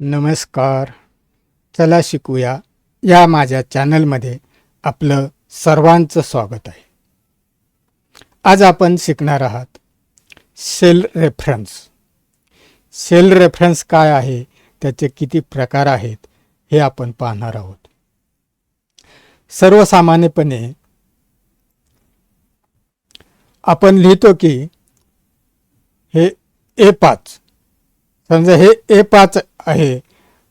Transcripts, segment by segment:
नमस्कार. चला शिकूया या माझ्या चॅनलमध्ये आपलं सर्वांचं स्वागत आहे. आज आपण शिकणार आहात सेल रेफरन्स. सेल रेफरन्स काय आहे? त्याचे किती प्रकार आहेत? हे आपण पाहणार आहोत. सर्वसामान्यपणे आपण लिहितो की हे ए पाच. समजा हे ए पाच आहे.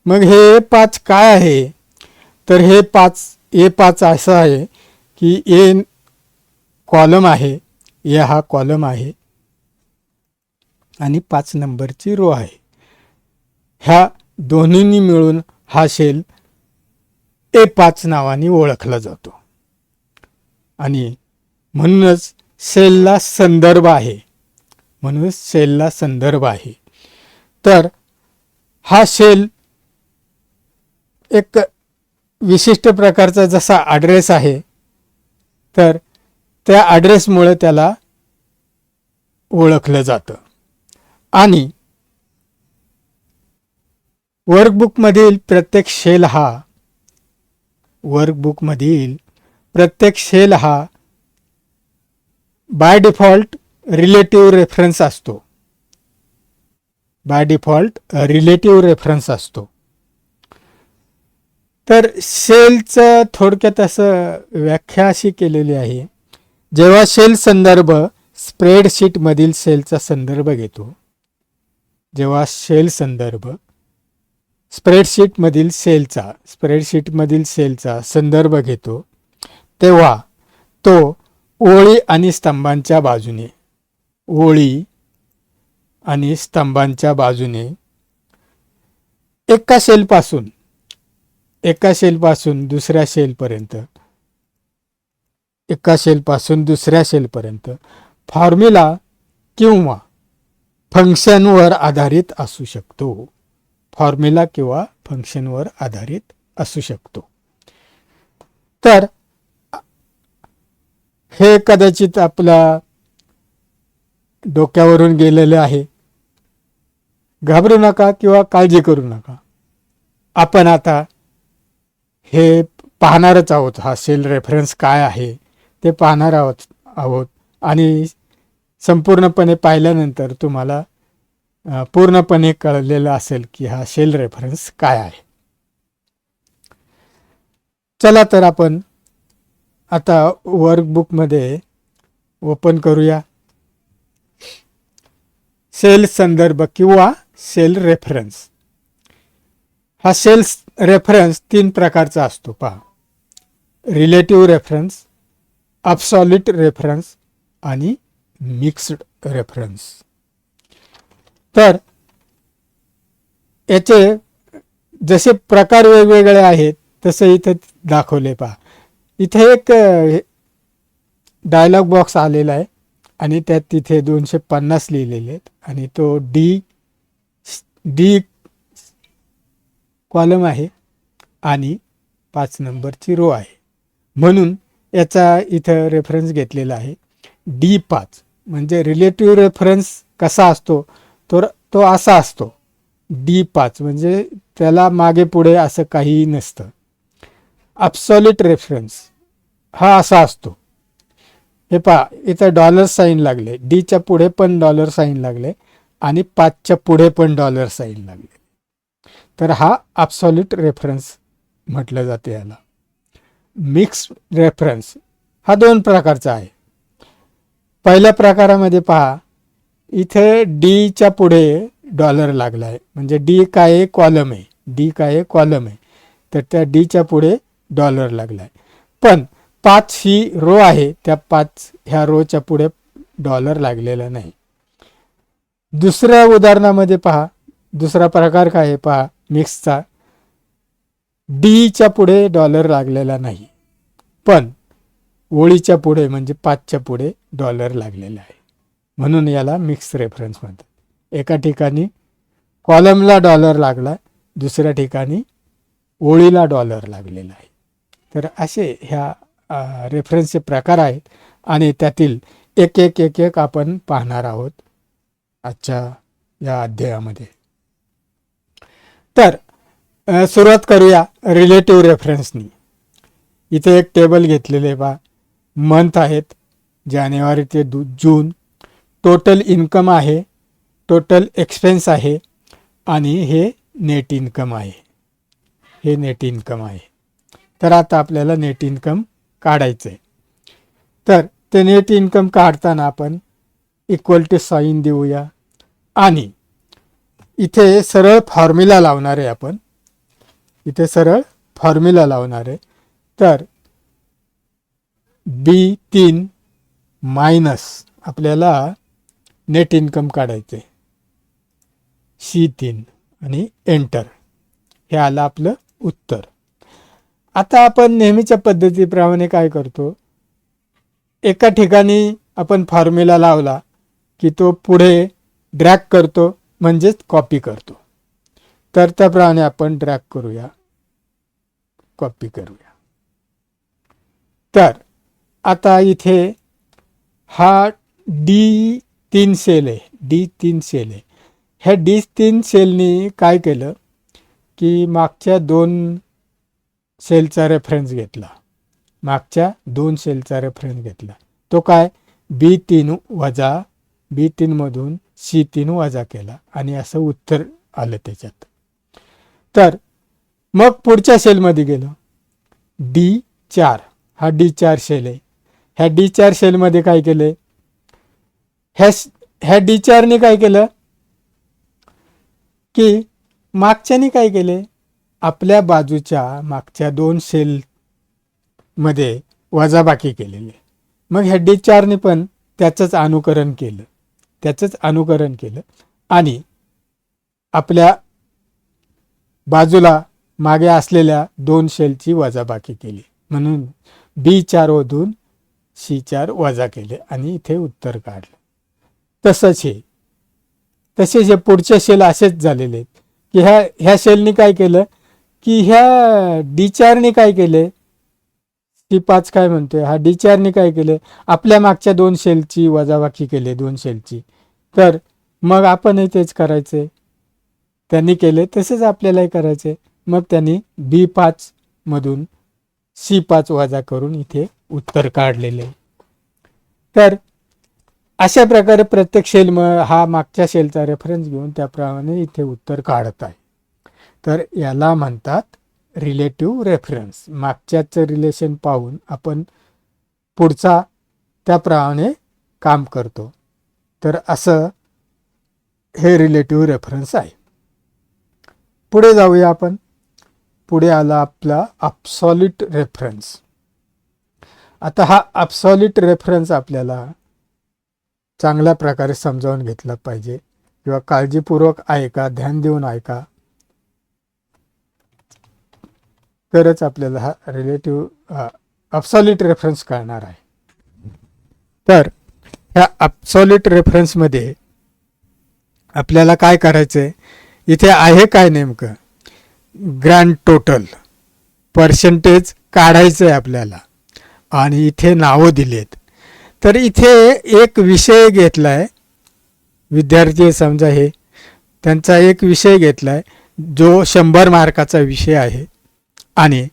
मग हे ए पाच काय आहे? तर हे पाच ए पाच असं आहे की ए कॉलम आहे ए हा कॉलम आहे आणि पाच नंबरची रो आहे. ह्या दोन्हींनी मिळून हा शेल ए पाच नावाने ओळखला जातो. आणि म्हणूनच सेलला संदर्भ आहे. म्हणूनच सेलला संदर्भ आहे. तर हा शेल एक विशिष्ट प्रकारचा जसा ॲड्रेस आहे तर त्या ॲड्रेसमुळे त्याला ओळखलं जातं. आणि वर्कबुकमधील प्रत्येक शेल हा वर्कबुकमधील प्रत्येक शेल हा बाय डिफॉल्ट रिलेटिव्ह रेफरन्स असतो. बाय डिफॉल्ट रिलेटिव्ह रेफरन्स असतो. तर सेलचं थोडक्यात असं व्याख्या अशी केलेली आहे. जेव्हा सेल संदर्भ स्प्रेडशीटमधील सेलचा संदर्भ घेतो जेव्हा सेल संदर्भ स्प्रेडशीटमधील सेलचा स्प्रेडशीटमधील सेलचा संदर्भ घेतो तेव्हा तो ओळी आणि स्तंभांच्या बाजूने ओळी आणि स्तंभांच्या बाजूने. एका शेलपासून एका शेलपासून दुसऱ्या शेलपर्यंत एका शेलपासून दुसऱ्या शेलपर्यंत. फॉर्म्युला किंवा फंक्शनवर आधारित असू शकतो. फॉर्म्युला किंवा फंक्शनवर आधारित असू शकतो. तर हे कदाचित आपला डोक्यावरून गेलेले आहे. घाबरू नका किंवा काळजी करू नका. आपण आता हे पाहणारच आहोत हा सेल रेफरन्स काय आहे ते पाहणार आहोत आहोत. आणि संपूर्णपणे पाहिल्यानंतर तुम्हाला पूर्णपणे कळलेलं असेल की हा सेल रेफरन्स काय आहे. चला तर आपण आता वर्कबुकमध्ये ओपन करूया. सेल संदर्भ किंवा सेल रेफरन्स हा सेल्स रेफरन्स तीन प्रकारचा असतो पहा. रिलेटिव्ह रेफरन्स अब्सॉल्यूट रेफरन्स आणि मिक्स्ड रेफरन्स तर याचे जसे प्रकार वेगवेगळे आहेत तसे इथे दाखवले पहा. इथे एक डायलॉग बॉक्स आलेला आहे आणि त्यात तिथे दोनशे पन्नास लिहिलेले आहेत आणि तो डी डी कॉलम आहे आणि पाच नंबरची रो आहे. म्हणून याचा इथं रेफरन्स घेतलेला आहे. डी पाच म्हणजे रिलेटिव्ह रेफरन्स कसा असतो? तर तो असा असतो. डी पाच म्हणजे त्याला मागे पुढे असं काहीही नसतं. अब्सॉल्यूट रेफरन्स हा असा असतो. हे पहा इथं डॉलर साईन लागले. डीच्या पुढे पण डॉलर साईन लागले. आणि पाचच्या पुढे पण डॉलर साईन लागले. तर हा अब्सॉल्यूट रेफरन्स म्हटलं जाते याला. मिक्स रेफरन्स हा दोन प्रकारचा आहे. पहिल्या प्रकारामध्ये पहा इथे डीच्या पुढे डॉलर लागला म्हणजे आहे म्हणजे डी काय कॉलम आहे. डी काय कॉलम आहे. तर त्या डीच्या पुढे डॉलर लागला आहे पण पाच ही रो आहे. त्या पाच ह्या रोच्या पुढे डॉलर लागलेला नाही. दुसऱ्या उदाहरणामध्ये पहा. दुसरा प्रकार काय आहे? पहा. मिक्सचा डीच्या पुढे डॉलर लागलेला नाही. पण ओळीच्या पुढे म्हणजे पाचच्या पुढे डॉलर लागलेला आहे. म्हणून याला मिक्स रेफरन्स म्हणतात. एका ठिकाणी कॉलमला डॉलर लागला दुसऱ्या ठिकाणी ओळीला डॉलर लागलेला आहे. तर असे ह्या रेफरन्सचे प्रकार आहेत आणि त्यातील एक एक एक एक आपण पाहणार आहोत. आजच्या या अध्यायामध्ये. तर सुरुवात करूया रिलेटिव्ह रेफरन्सनी इथे एक टेबल घेतलेले बा मंथ आहेत जानेवारी ते दु जून. टोटल इन्कम आहे टोटल एक्सपेन्स आहे आणि हे नेट इन्कम आहे. हे नेट इन्कम आहे. तर आता आपल्याला नेट इन्कम काढायचं आहे तर ते नेट इन्कम काढताना आपण इक्वल टू साईन देऊया. आणि इथे सरळ फॉर्म्युला लावणार आहे आपण. इथे सरळ फॉर्म्युला लावणार. आहे तर बी तीन मायनस आपल्याला नेट इन्कम काढायचे. सी तीन आणि एंटर हे आलं आपलं उत्तर. आता आपण नेहमीच्या पद्धतीप्रमाणे काय करतो? एका ठिकाणी आपण फॉर्म्युला लावला की तो पुढे ड्रॅग करतो म्हणजेच कॉपी करतो. तर त्याप्रमाणे आपण ड्रॅग करूया कॉपी करूया. तर आता इथे हा डी तीन सेल आहे डी तीन सेल आहे. ह्या डी तीन सेलनी काय केलं की मागच्या दोन सेलचा रेफरन्स घेतला. मागच्या दोन सेलचा रेफरन्स घेतला. तो काय? बी तीन वजा बी तीनमधून सी तीन वजा केला आणि असं उत्तर आलं त्याच्यात. तर मग पुढच्या सेलमध्ये गेलो. डी चार. हा डी चार सेल आहे. ह्या डी चार सेलमध्ये काय केलं? ह्या ह्या डी चारने काय केलं? की मागच्याने काय केले? आपल्या बाजूच्या मागच्या दोन सेलमध्ये वजाबाकी केलेली. मग ह्या डी चारने पण त्याचंच अनुकरण केलं. त्याचंच अनुकरण केलं. आणि आपल्या बाजूला मागे असलेल्या दोन शेलची वजाबाकी केली. म्हणून बी चार ओधून सी चार वजा केले आणि इथे उत्तर काढलं. तसंच हे. तसेच हे पुढचे शेल असेच झालेले आहेत. की ह्या ह्या शेलनी काय केलं? की ह्या डी चारने काय केले? ती पाच काय म्हणतोय? हा डी चारने काय केले? आपल्या मागच्या दोन शेलची वजाबाकी केली दोन शेलची. तर मग आपणही तेच करायचे. त्यांनी केले तसेच आपल्यालाही करायचे. मग त्यांनी बी पाच मधून सी पाच वजा करून इथे उत्तर काढलेले. तर अशा प्रकारे प्रत्येक शेल म हा मागच्या शेलचा रेफरन्स घेऊन त्याप्रमाणे इथे उत्तर काढत आहे तर याला म्हणतात रिलेटिव्ह रेफरन्स मागच्याचं रिलेशन पाहून आपण पुढचा त्याप्रमाणे काम करतो. तर असं हे रिलेटिव्ह रेफरन्स आहे. पुढे जाऊया आपण. पुढे आला आपला अप्सॉलिट रेफरन्स आता हा अप्सॉलिट रेफरन्स आपल्याला चांगल्या प्रकारे समजावून घेतला पाहिजे. किंवा काळजीपूर्वक ऐका ध्यान देऊन ऐका. तरच आपल्याला हा रिलेटिव्ह अप्सॉलिट रेफरन्स कळणार आहे. तर ह्या अप्सॉलिट रेफरन्समध्ये आपल्याला काय करायचं आहे इथे आहे काय नेमकं? ग्रँड टोटल पर्सेंटेज काढायचं आहे आपल्याला. आणि इथे नावं दिलेत. तर इथे एक विषय घेतला आहे विद्यार्थी समजा हे त्यांचा एक विषय घेतला आहे जो शंभर मार्काचा विषय आहे. आणि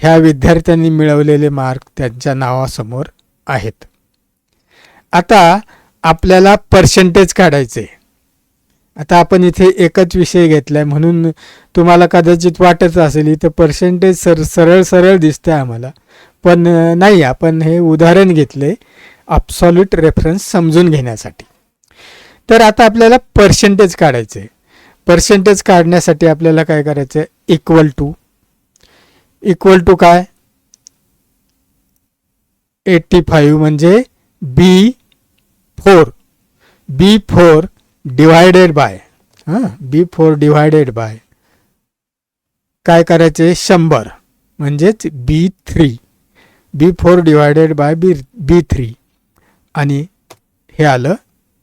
ह्या विद्यार्थ्यांनी मिळवलेले मार्क त्यांच्या नावासमोर आहेत. आता आपल्याला पर्सेंटेज काढायचे. आता आपण इथे एकच विषय घेतला आहे म्हणून तुम्हाला कदाचित वाटत असेल इथं पर्सेंटेज सर सरळ सरळ दिसतंय आम्हाला. पण नाही आपण हे उदाहरण घेतले अप्सॉल्यूट रेफरन्स समजून घेण्यासाठी. तर आता आपल्याला पर्सेंटेज काढायचं आहे पर्सेंटेज काढण्यासाठी आपल्याला काय करायचं आहे इक्वल टू इक्वल टू काय? एट्टी फाईव्ह म्हणजे B four B four divided by हां बी फोर डिवायडेड बाय काय करायचे? शंभर. म्हणजेच B three B four divided by B B three आणि हे आलं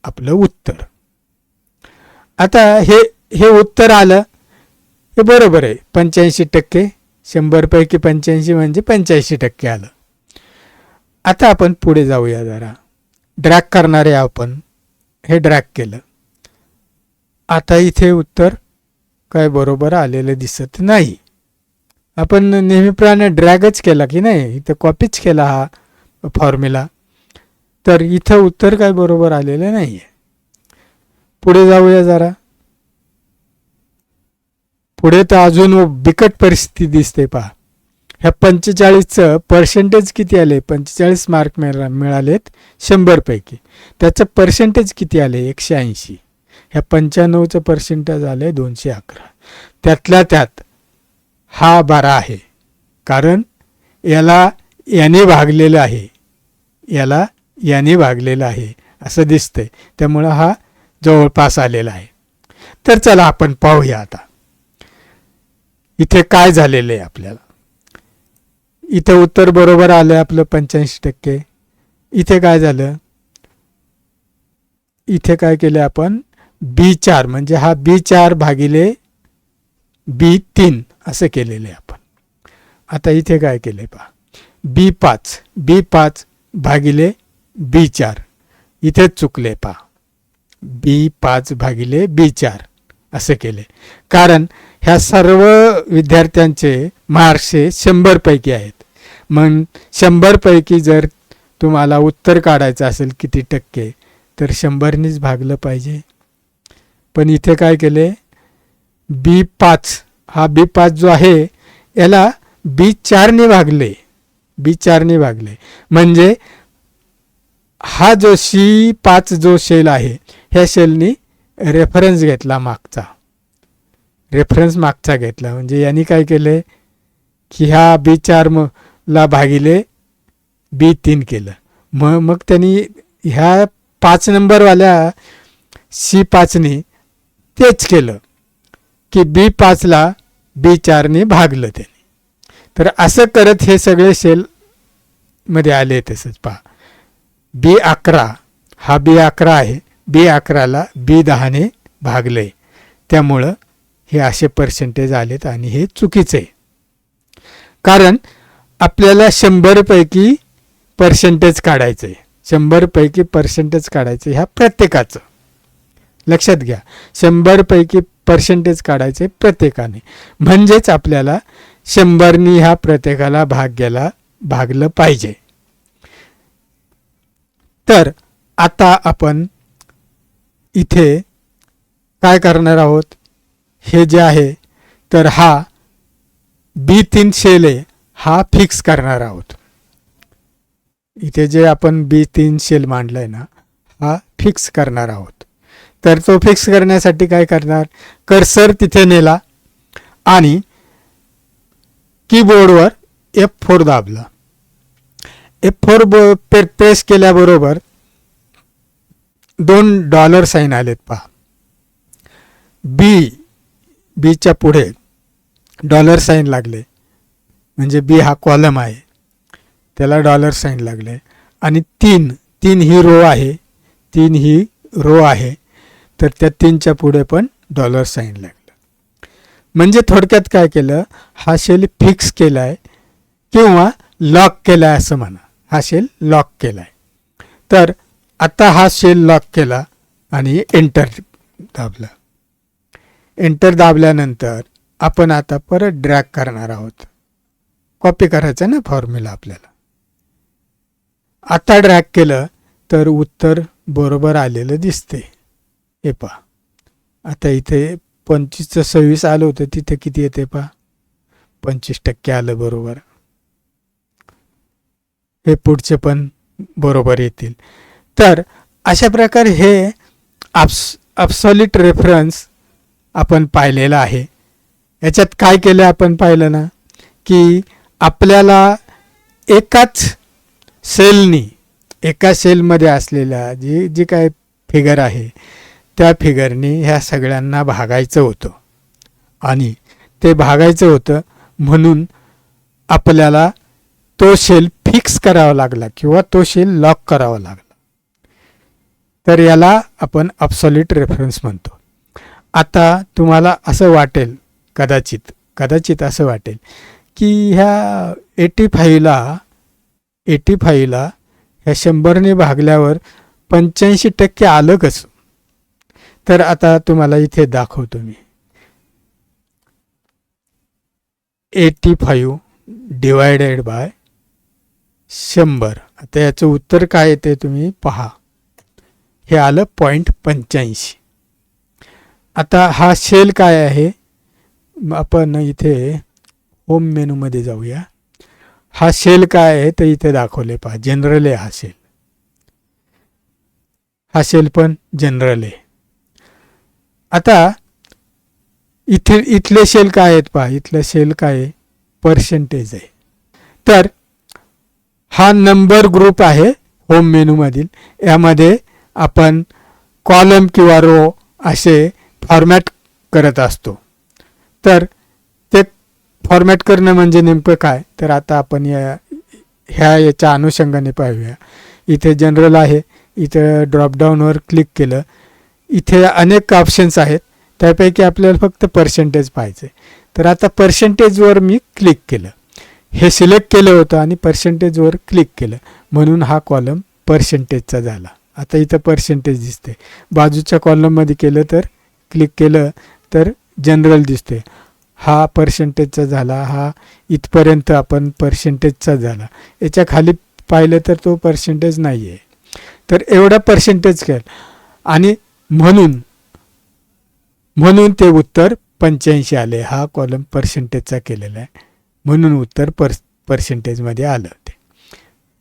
आपलं उत्तर. आता हे हे उत्तर आलं. हे बरोबर आहे. पंच्याऐंशी टक्के. शंभरपैकी पंच्याऐंशी म्हणजे पंच्याऐंशी टक्के आलं. आता आपण पुढे जाऊया जरा. ड्रॅग करणारे आपण हे ड्रॅग केलं. आता इथे उत्तर काय बरोबर आलेलं दिसत नाही. आपण नेहमीप्रमाणे ड्रॅगच केला की नाही? इथं कॉपीच केला हा फॉर्म्युला तर इथं उत्तर काय बरोबर आलेलं नाही आहे पुढे जाऊया जरा. पुढे तर अजून बिकट परिस्थिती दिसते पहा. ह्या पंचेचाळीसचं पर्सेंटेज किती आले? पंचेचाळीस मार्क मिळा मिळालेत शंभरपैकी. त्याचं पर्सेंटेज किती आले? एकशे ऐंशी. ह्या पंच्याण्णवचं पर्सेंटेज आले दोनशे अकरा. त्यातल्या त्यात हा बारा आहे. कारण याला याने भागलेलं आहे. याला याने भागलेलं आहे असं दिसतंय. त्यामुळं हा जवळपास आलेला आहे. तर चला आपण पाहूया आता. इथे काय झालेलं आहे आपल्याला? इथे उत्तर बरोबर आलं आपलं पंच्याऐंशी टक्के. इथे काय झालं? इथे काय केलं आपण? बी चार म्हणजे हा बी चार भागिले बी तीन असं केलेलं आहे आपण. आता इथे काय केलंय पहा. बी पाच बी पाच भागिले बी चार. इथेच चुकले पहा. बी पाच भागिले बी चार असं केले कारण ह्या सर्व विद्यार्थ्यांचे मार्क्स हे शंभरपैकी आहेत. मग शंभरपैकी जर तुम्हाला उत्तर काढायचं असेल किती टक्के तर शंभरनीच भागलं पाहिजे. पण इथे काय केले? बी पाच हा बी पाच जो आहे याला बी चारने भागले. बी चारने भागले. म्हणजे हा जो सी पाच जो शेल आहे ह्या शेलनी रेफरन्स घेतला मागचा. रेफरन्स मागचा घेतला. म्हणजे यांनी काय केलं की ह्या बी चार म ला भागिले बी तीन केलं. मग मग त्यांनी ह्या पाच नंबरवाल्या सी पाचनी तेच केलं. की बी पाचला बी चारने भागलं त्यांनी. तर असं करत हे सगळे सेल मध्ये आले तसंच पहा. बी अकरा हा बी अकरा आहे. बी अकराला बी दहाने भागले त्यामुळं हे असे पर्सेंटेज आलेत आणि हे चुकीचं. आहे कारण आपल्याला शंभरपैकी पर्सेंटेज काढायचं. आहे शंभरपैकी पर्सेंटेज काढायचं ह्या प्रत्येकाचं. लक्षात घ्या. शंभरपैकी पर्सेंटेज काढायचे प्रत्येकाने. म्हणजेच आपल्याला शंभरनी ह्या प्रत्येकाला भाग घ्यायला भागलं पाहिजे. तर आता आपण इथे काय करणार आहोत? हे जे आहे तर हा बी तीन शेले हा फिक्स करणार आहोत. इथे जे आपण बी तीन शेल मांडलाय ना हा फिक्स करणार आहोत. तर तो फिक्स करण्यासाठी काय करणार? कर्सर तिथे नेला आणि कीबोर्डवर एफ फोर दाबला. एफ फोर प्रेस केल्याबरोबर दोन डॉलर साईन आलेत पहा. बी बीच्या पुढे डॉलर साईन लागले. म्हणजे बी हा कॉलम आहे. त्याला डॉलर साईन लागले. आणि तीन तीन ही रो आहे. तीन ही रो आहे. तर त्या तीनच्या पुढे पण डॉलर साईन लागलं. म्हणजे थोडक्यात काय केलं? हा शेल फिक्स केला आहे किंवा लॉक केला आहे असं म्हणा. हा शेल लॉक केला आहे तर आता हा शेल लॉक केला आणि एंटर दाबला. एंटर दाबल्यानंतर आपण आता परत ड्रॅग करणार आहोत. कॉपी करायचं ना फॉर्म्युला आपल्याला. आता ड्रॅग केलं तर उत्तर बरोबर आलेलं दिसते. हे पहा. आता इथे पंचवीसचं सव्वीस आलं होतं तिथे किती येते पहा? पंचवीस टक्के आलं बरोबर. हे पुढचे पण बरोबर येतील. तर अशा प्रकारे हे अप्स अप्सॉलिट रेफरन्स आपण पाहिलेलं आहे. याच्यात काय केलं आपण पाहिलं ना की आपल्याला एकाच सेलनी एका सेलमध्ये असलेल्या जी जी काय फिगर आहे त्या फिगरनी ह्या सगळ्यांना भागायचं होतं. आणि ते भागायचं होतं म्हणून आपल्याला तो शेल फिक्स करावा लागला किंवा तो शेल लॉक करावा लागला. तर याला आपण अप्सॉलिट रेफरन्स म्हणतो. आता तुम्हाला असं वाटेल कदाचित कदाचित असं वाटेल की ह्या एटी फाईव्हला एटी फाईव्हला ह्या शंभरने भागल्यावर पंच्याऐंशी टक्के आलं कसं? तर आता तुम्हाला इथे दाखवतो मी. एटी फाईव्ह डिवायडेड बाय शंभर. आता याचं उत्तर काय येते तुम्ही पहा. हे आलं पॉईंट पंच्याऐंशी. आता हा शेल काय आहे? आपण इथे होम मेनूमध्ये जाऊया. हा शेल काय आहे तर इथे दाखवले पहा. जनरल आहे हा शेल हा शेल पण जनरल आहे. आता इथे इथले शेल काय आहेत पहा. इथलं शेल काय आहे? पर्सेंटेज आहे. तर हा नंबर ग्रुप आहे होम मेनूमधील यामध्ये आपण कॉलम किंवा रो असे फॉर्मॅट करत असतो. तर ते फॉर्मॅट करणं म्हणजे नेमकं काय? तर आता आपण या ह्या याच्या अनुषंगाने पाहूया. इथे जनरल आहे. इथं ड्रॉपडाऊनवर क्लिक केलं. इथे अनेक ऑप्शन्स आहेत. त्यापैकी आपल्याला फक्त पर्सेंटेज पाहिजे तर आता पर्सेंटेजवर मी क्लिक केलं. हे सिलेक्ट केलं होतं आणि पर्सेंटेजवर क्लिक केलं. म्हणून हा कॉलम पर्सेंटेजचा झाला. आता इथं पर्सेंटेज दिसते बाजूच्या कॉलममध्ये केलं तर क्लिक केलं तर जनरल दिसते. हा पर्सेंटेजचा झाला हा इथपर्यंत आपण पर्सेंटेजचा झाला. याच्या खाली पाहिलं तर तो पर्सेंटेज नाही आहे तर एवढा पर्सेंटेज केल आणि म्हणून म्हणून ते उत्तर पंच्याऐंशी आले. हा कॉलम पर्सेंटेजचा केलेला आहे. म्हणून उत्तर पर पर्सेंटेजमध्ये आलं ते.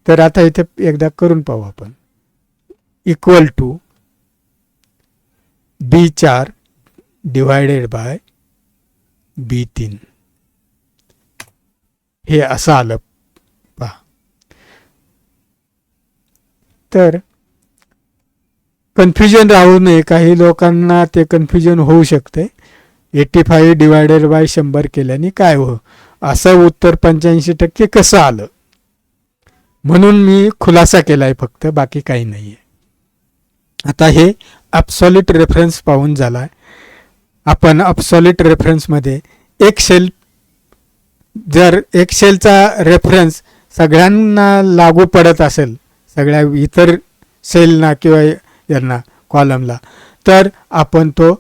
तर आता इथे एकदा करून पाहू आपण. इक्वल टू बी चार डिवायडेड बाय बी तीन. हे असं आलं. पहा. तर कन्फ्युजन राहू नये. काही लोकांना ते कन्फ्युजन होऊ शकते. एट्टी फाईव्ह डिवायडेड बाय शंभर केल्याने काय हो असं उत्तर पंच्याऐंशी टक्के कसं आलं? म्हणून मी खुलासा केला आहे फक्त बाकी काही नाही आहे आता हे अपसॉलिट रेफरन्स पाहून झाला आहे आपण अपसॉलिट रेफरन्समध्ये एक शेल जर एक शेलचा रेफरन्स सगळ्यांना लागू पडत असेल सगळ्या इतर सेलना किंवा यांना कॉलमला तर आपण तो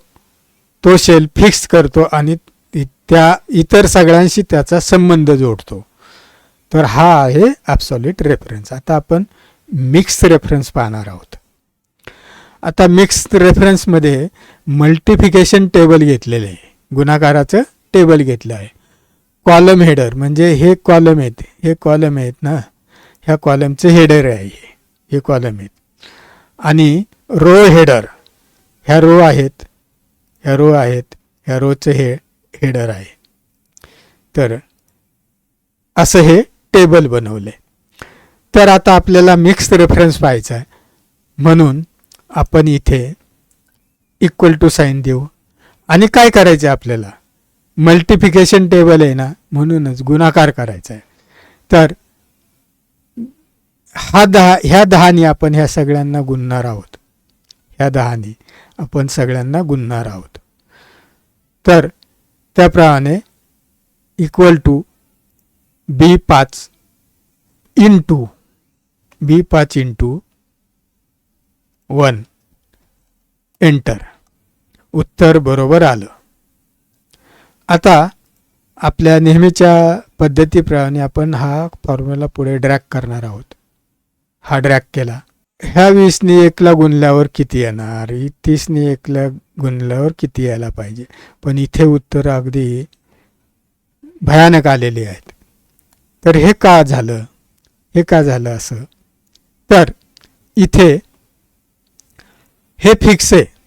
तो शेल फिक्स करतो आणि त्या इतर सगळ्यांशी त्याचा संबंध जोडतो. तर हा आहे ॲप्सॉलिट रेफरन्स आता आपण मिक्स रेफरन्स पाहणार आहोत. आता मिक्स रेफरन्समध्ये मल्टिफिकेशन टेबल घेतलेलं आहे. गुणाकाराचं टेबल घेतलं आहे. कॉलम हेडर म्हणजे हे कॉलम आहेत. हे कॉलम आहेत ना? ह्या कॉलमचे हेडर आहे हे. कॉलम आहेत. आणि रो हेडर ह्या रो आहेत. ह्या रो आहेत. ह्या रोचं हे हेडर आहे. तर असं हे टेबल बनवले तर आता आपल्याला मिक्स रेफरन्स पाहायचा आहे. म्हणून आपण इथे इक्वल टू साईन देऊ. आणि काय करायचं आहे आपल्याला? मल्टिफिकेशन टेबल आहे ना म्हणूनच गुणाकार करायचा आहे तर हा दहा ह्या दहानी आपण ह्या सगळ्यांना गुणणार आहोत. ह्या दहानी आपण सगळ्यांना गुणणार आहोत. तर त्याप्रमाणे इक्वल टू बी पाच इन टू बी पाच इंटू वन एंटर उत्तर बरोबर आलं. आता आपल्या नेहमीच्या पद्धतीप्रमाणे आपण हा फॉर्म्युला पुढे ड्रॅक करणार आहोत. हा ड्रॅक केला. ह्या वीसने एकला गुणल्यावर किती येणार? तीसने एकला गुणल्यावर किती यायला पाहिजे? पण इथे उत्तर अगदी भयानक आलेली आहेत. तर हे का झालं? हे का झालं असं? तर इथे हे फिक्स आहे.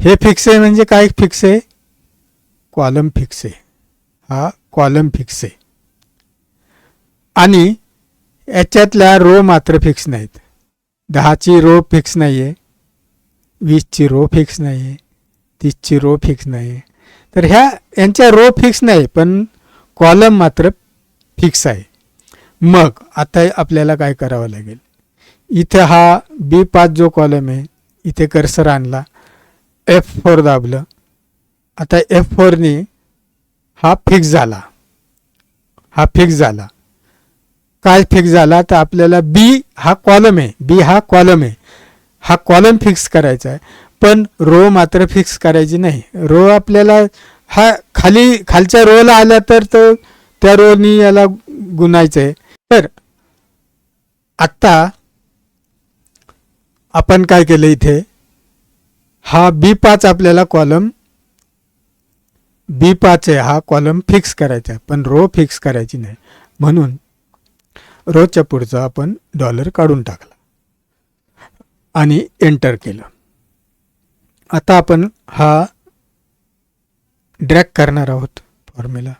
हे फिक्स आहे म्हणजे काय फिक्स आहे? कॉलम फिक्स आहे. हा कॉलम फिक्स आहे. आणि याच्यातल्या रो मात्र फिक्स नाहीत. दहाची रो फिक्स नाही आहे वीसची रो फिक्स नाही आहे तीसची रो फिक्स नाही आहे तर ह्या यांच्या रो फिक्स नाही पण कॉलम मात्र फिक्स आहे. मग आता आपल्याला काय करावं लागेल? इथे हा बी पाच जो कॉलम आहे इथे कर्सर आणला. एफ फोर दाबलं. आता एफ फोरनी हा फिक्स झाला. हा फिक्स झाला. काय फिक्स झाला? तर आपल्याला बी हा कॉलम आहे. बी हा कॉलम आहे. हा कॉलम फिक्स करायचा आहे. पण रो मात्र फिक्स करायची नाही. रो आपल्याला हा खाली खालच्या रोला आला तर तो त्या रोनी याला गुणायचं आहे तर आत्ता आपण काय केलं इथे? हा बी पाच आपल्याला कॉलम बी पाच आहे हा कॉलम फिक्स करायचा आहे. पण रो फिक्स करायची नाही. म्हणून रोजच्या पुढचा आपण डॉलर काढून टाकला. आणि एंटर केलं. आता आपण हा ड्रॅग करणार आहोत फॉर्म्युला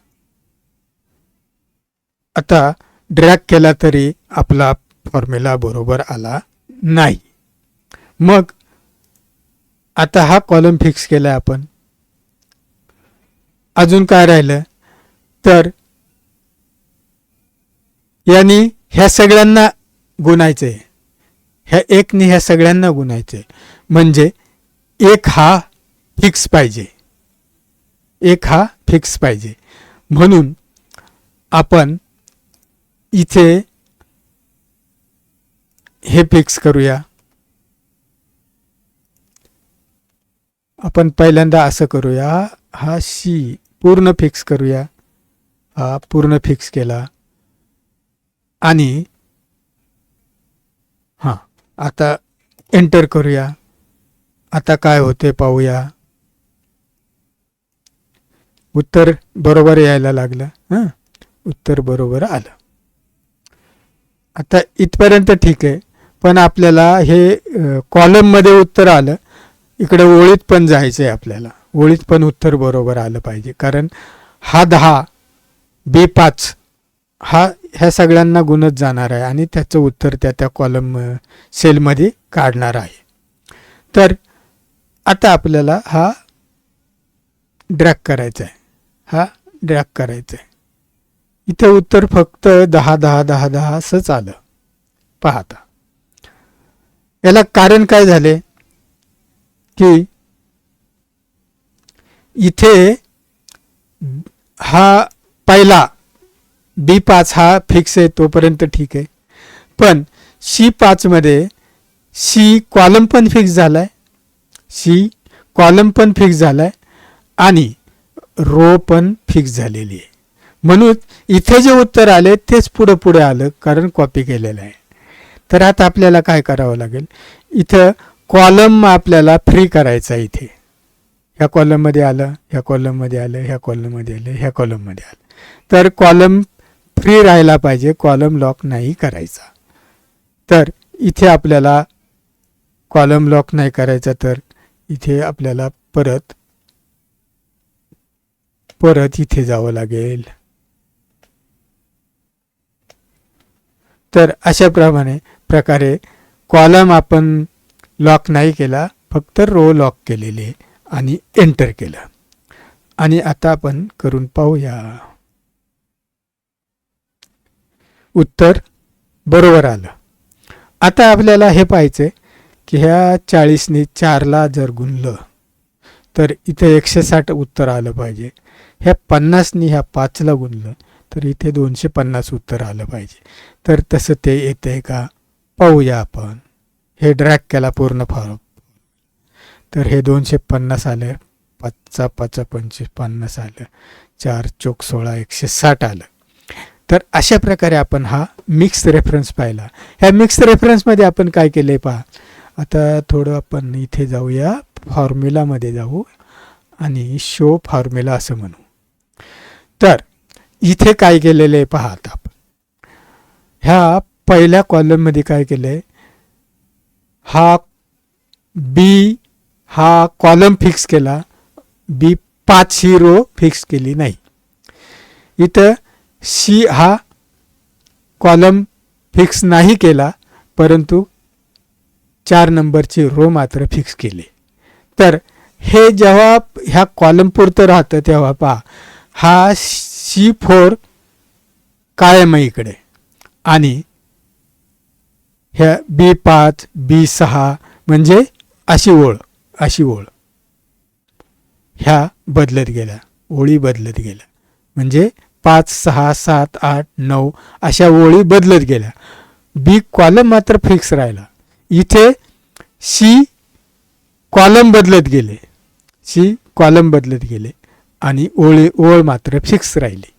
आता ड्रॅग केला तरी आपला फॉर्म्युला बरोबर आला नाही. मग आता हा कॉलम फिक्स केला आपण. अजून काय राहिलं तर यांनी ह्या सगळ्यांना गुणायचे ह्या एकने ह्या सगळ्यांना गुणायचे म्हणजे एक हा फिक्स पाहिजे. एक हा फिक्स पाहिजे. म्हणून आपण इथे हे फिक्स करूया. आपण पहिल्यांदा असं करूया हा शी पूर्ण फिक्स करूया. हा पूर्ण फिक्स केला. आणि हां आता एंटर करूया. आता काय होते पाहूया. उत्तर बरोबर यायला लागलं. हां? उत्तर बरोबर आलं. आता इथपर्यंत ठीक आहे. पण आपल्याला हे कॉलममध्ये उत्तर आलं. इकडे ओळीत पण जायचं आहे आपल्याला. ओळीत पण उत्तर बरोबर आलं पाहिजे. कारण हा दहा बे पाच हा ह्या सगळ्यांना गुणत जाणार आहे आणि त्याचं उत्तर त्या त्या कॉलम सेलमध्ये काढणार आहे. तर आता आपल्याला हा ड्रॅग करायचा आहे. हा ड्रॅग करायचा आहे. इथे उत्तर फक्त दहा दहा दहा दहा असंच आलं. पाहता याला कारण काय झाले? की इथे हा पहिला बी पाच हा फिक्स आहे तोपर्यंत ठीक आहे. पण सी पाचमध्ये सी कॉलम पण फिक्स झाला आहे सी कॉलम पण फिक्स झाला आहे आणि रो पण फिक्स झालेली आहे. म्हणून इथे जे उत्तर आले तेच पुढं पुढे आलं कारण कॉपी केलेलं आहे. तर आता आपल्याला काय करावं लागेल? इथं कॉलम आपल्याला फ्री करायचा इथे. ह्या कॉलममध्ये आलं ह्या कॉलममध्ये आलं ह्या कॉलममध्ये आलं ह्या कॉलममध्ये आलं. तर कॉलम फ्री राहायला पाहिजे कॉलम लॉक नाही करायचा. तर इथे आपल्याला कॉलम लॉक नाही करायचा तर इथे आपल्याला परत परत इथे जावं लागेल. तर अशाप्रमाणे प्रकारे कॉलम आपण लॉक नाही केला फक्त रो लॉक केलेले आणि एंटर केलं. आणि आता आपण करून पाहूया. उत्तर बरोबर आलं. आता आपल्याला हे पाहायचं की ह्या चाळीसने चारला जर गुणलं तर इथे एकशे साठ उत्तर आलं पाहिजे. ह्या पन्नासनी ह्या पाचला गुणलं तर इथे दोनशे पन्नास उत्तर आलं पाहिजे. तर तसं ते येते का? पाहूया आपण. हे ड्रॅग केला पूर्ण फॉर्म तर हे दोनशे पन्नास आलं. पाचचा पाचा पंचवीस पन्नास आलं. चार चोक सोळा एकशे साठ आलं. तर अशा प्रकारे आपण हा मिक्स रेफरन्स पाहिला. ह्या मिक्स रेफरन्समध्ये आपण काय केलं आहे पहा? आता थोडं आपण इथे जाऊया फॉर्म्युलामध्ये जाऊ आणि शो फॉर्म्युला असं म्हणू. तर इथे काय केलेलं आहे पहा आता आपण. ह्या पहिल्या कॉलममध्ये काय केलं? आहे हा बी हा कॉलम फिक्स केला. बी पाच ही रो फिक्स केली नाही. इथं सी हा कॉलम फिक्स नाही केला परंतु चार नंबरची रो मात्र फिक्स केली. तर हे जेव्हा ह्या कॉलमपुरतं राहतं तेव्हा पहा हा सी फोर कायम इकडे. आणि ह्या बी पाच बी सहा म्हणजे अशी ओळ अशी ओळ. ह्या बदलत गेल्या ओळी बदलत गेल्या. म्हणजे पाच सहा सात आठ नऊ अशा ओळी बदलत गेल्या. बी कॉलम मात्र फिक्स राहिला. इथे सी कॉलम बदलत गेले. सी कॉलम बदलत गेले आणि ओळी ओळ मात्र फिक्स राहिली.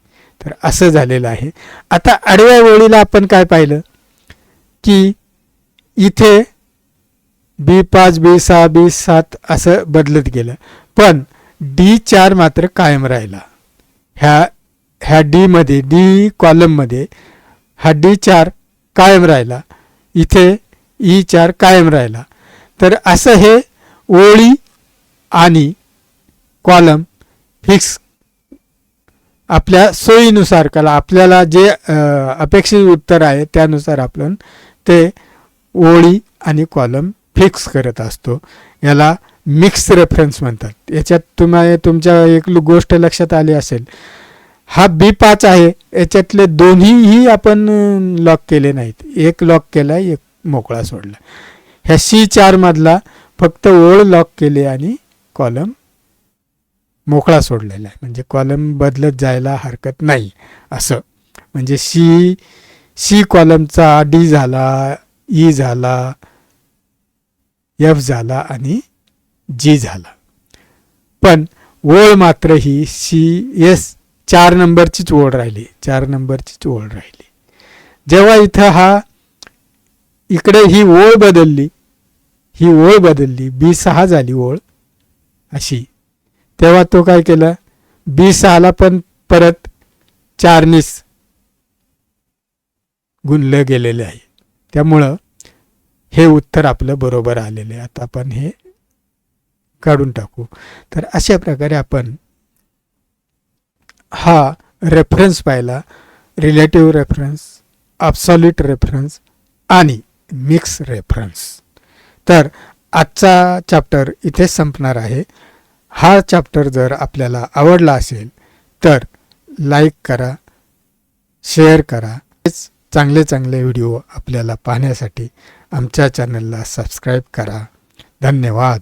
तर असं झालेलं आहे. आता आडव्या ओळीला आपण काय पाहिलं? की इथे बी पाच बी सहा बी सात असं बदलत गेलं. पण डी चार मात्र कायम राहिला. ह्या ह्या डीमध्ये डी कॉलममध्ये हा डी चार कायम राहिला. इथे ई चार कायम राहिला. तर असं हे ओळी आणि कॉलम फिक्स आपल्या सोयीनुसार कला आपल्याला जे अपेक्षित उत्तर आहे त्यानुसार आपण ते ओळी आणि कॉलम फिक्स करत असतो. याला मिक्स रेफरन्स म्हणतात. याच्यात तुम्हाला तुमच्या एक गोष्ट लक्षात आली असेल. हा बी पाच आहे. याच्यातले दोन्हीही आपण लॉक केले नाहीत. एक लॉक केला एक मोकळा सोडला. ह्या सी चारमधला फक्त ओळ लॉक केले आणि कॉलम मोकळा सोडलेला आहे. म्हणजे कॉलम बदलत जायला हरकत नाही. असं. म्हणजे सी सी कॉलमचा डी झाला ई झाला एफ झाला आणि जी झाला. पण ओळ मात्र ही सी एस चार नंबरचीच ओळ राहिली चार नंबरचीच ओळ राहिली. जेव्हा इथं हा इकडे ही ओळ बदलली ही ओळ बदलली बी सहा झाली ओळ अशी. तेव्हा तो काय केला? बी सहाला पण परत चारनीस गुणलं गेलेले आहे. त्यामुळं हे उत्तर आपलं बरोबर आलेलं आहे. आता आपण हे काढून टाकू. तर अशा प्रकारे आपण हा रेफरन्स पाहिला. रिलेटिव्ह रेफरन्स अब्सॉल्यूट रेफरन्स आणि मिक्स रेफरन्स तर आजचा चॅप्टर इथेच संपणार आहे. हा चॅप्टर जर आपल्याला आवडला असेल तर लाईक करा शेअर करा. हेच चांगले चांगले व्हिडिओ आपल्याला पाहण्यासाठी आमच्या चॅनलला सबस्क्राईब करा. धन्यवाद.